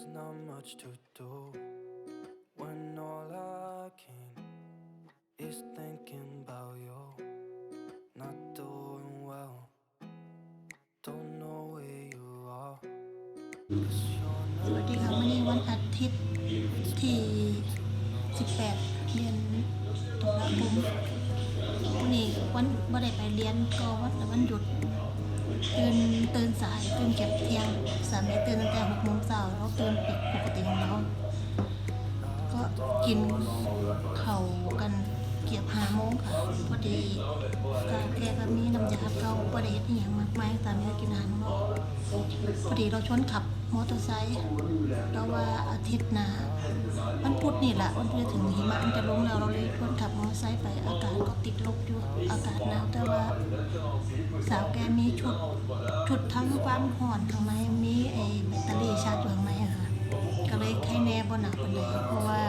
There's not much to do when all I can is thinking about you. Not doing well, don't know where you are. สวัสดีค่ะวันนี้วันอาทิตย์ที่ 18 เดือนตุลาคมวันนี้วันบ่ได้ไปเรียนก็วันแต่วันหยุดตื่นตื่นสายตื่นเก็บเที่ยงสามีตื่น เช้าเราตื่นปิดปกติของเรา ก็กินเข้ากันเกียบหาโมงค่ะพอดีสาวแกก็มีน้ำยาเก่าบ่ได้เฮ็ดอย่างมากมายสามีก็กินอาหารของเราพอดีเราชวนขับมอเตอร์ไซค์เราว่าอาทิตย์หน้าวันพุธนี่แหละวันพุธจะถึงหิมะมันจะลงแล้วเราเลยชวนขับมอเตอร์ไซค์ไปอากาศก็ติดลบอยู่อากาศหนาวแต่ว่า สาวแกมีชุดชุดทั้งความห่อนข้างใน บ่หนักปานใดเพราะว่า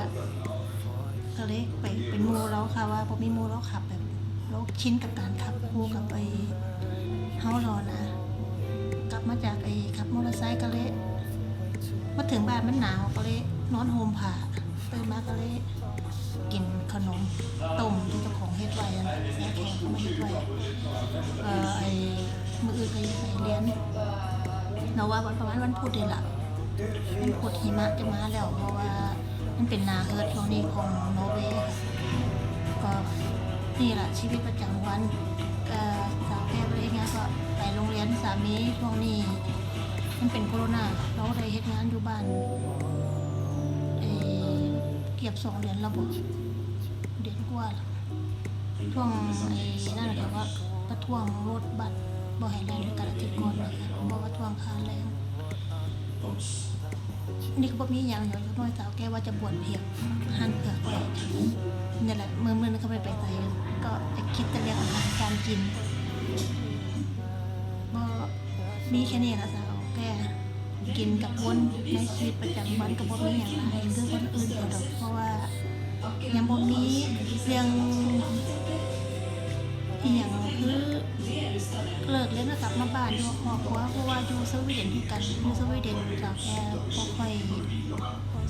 ก็เลยไปเป็นหมูแล้วค่ะว่าพอมีหมูแล้วขับแบบเราชินกับการขับคู่กับไอ้เฮารอนะ กลับมาจากไอ้ขับมอเตอร์ไซค์ก็เลยมาถึงบ้านมันหนาวก็เลยนอนโฮมผ่าตื่นมาก็เลยกินขนมต้มที่เจ้าของเฮ็ดไว้นะแซ่แข็งเขามาเฮ็ดไว้เอ่อไอ้มืออื่นก็ยังไปเรียนเราว่าวันประมาณวันพุธนี่แหละ มันพุดหิมะจะมาแล้วเพราะว่ามันเป็นนาเอิร์ธช่วงนี้ของโนเวย์ค่ะก็นี่แหละชีวิตประจำวันก็สาวแก้วเองเนี่ยก็ไปโรงเรียนสามีช่วงนี้ มันเป็นโควิดเราได้เฮ็ดงานอยู่บ้านเอเกือบสองเดือนแล้วบ่เดือนกว่าช่วงไอ้นั่นแหละค่ะว่าประท้วงรถบัสบ่ให้แรงด้วยกันอาทิตย์ก่อนนะคะบอกว่าท้วงค่าแรง นี่ก็บ่มีอย่างเดียวน้อยสาวแกว่าจะบวชเพียงหั่นเผือกไว้นี่แหละเมื่อเมื่อนั้นเขาไปไปไสก็จะคิดแต่เรื่องอาหารการกินบ่มีแค่นี้ละสาวแกกินกับวนในชีวิตประจำวันก็บ่มีอย่างไรคือคนอื่นเขาดอกเพราะว่ายังบ่มีเรื่อง อีหยังคือเลิกเล่นกับมาบ้านอยู่ครอบครัวเพราะว่าอยู่สวีเดนคือกันอยู่สวีเดนสาวแกบ่ค่อย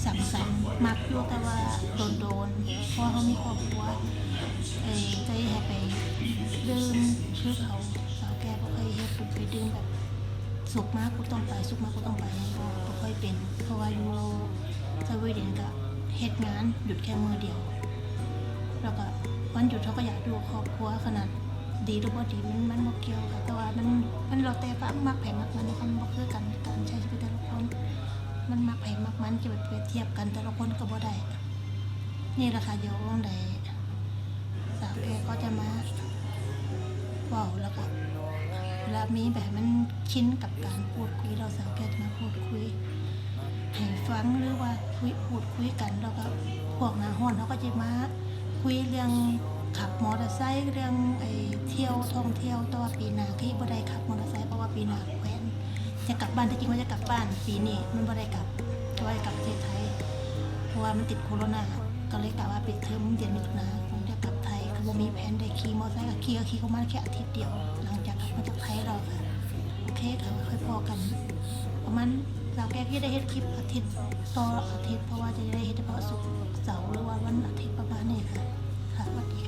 สังสรรค์มักอยู่แต่ว่าโดนๆเพราะเขามีครอบครัวเอ้ใจให้ไปดื่มคือเขาสาวแกบ่ค่อยเฮ็ดไปดื่มแบบสุกมากกูต้องไปสุกมากกูต้องไปก็บ่ค่อยเป็นเพราะว่าอยู่สวีเดนก็เฮ็ดงานหยุดแค่มือเดียว แล้วก็ วันหยุดเขาก็อยากดูครอบครัวขนาดดีหรือบ่ดีมันมันบ่เกี่ยวค่ะแต่ว่ามันมันเราแต่ว่ามักไผมักมันมันบ่คือกันการใช้ชีวิตแต่ละคนมันมักไผมักมันจะไปเปรียบเทียบกันแต่ละคนก็บ่ได้นี่แหละค่ะเดี๋ยววันใดสาวแกก็จะมาว้าแล้วก็เวลามีแบบมันชินกับการพูดคุยเราสาวแกจะมาพูดคุยให้ฟังหรือว่าคุยพูดคุยกันแล้วก็พวกหนาห้อนเขาก็จะมา คุยเรื่องขับมอเตอร์ไซค์เรื่องไอ้เที่ยวท่องเที่ยวตัวปีหน้าที่บ่ได้ขับมอเตอร์ไซค์เพราะว่าปีหน้าแควนจะกลับบ้านที่จริงว่าจะกลับบ้าน ปีนี้มันบ่ได้กลับเพราะว่ากลับประเทศไทย เพราะว่ามันติดโควิดก็เลยกะว่าปิดเทอมเดือนมิถุนาคงจะกลับไทยคือบ่มีแผนได้ขี่มอเตอร์ไซค์ก็ขี่ก็ขี่เข้ามาแค่อาทิตย์เดียว หลังจากกลับมาจากไทยเราค่ะโอเคค่ะค่อยพอกัน ประมาณ เราแก้ที่ได้เฮ็ดคลิปอาทิตย์ต่ออาทิตย์เพราะว่าจะได้เฮ็ดเฉพาะศุกร์เสาร์หรือว่าวันอาทิตย์ประมาณนี้ค่ะค่ะวัสดี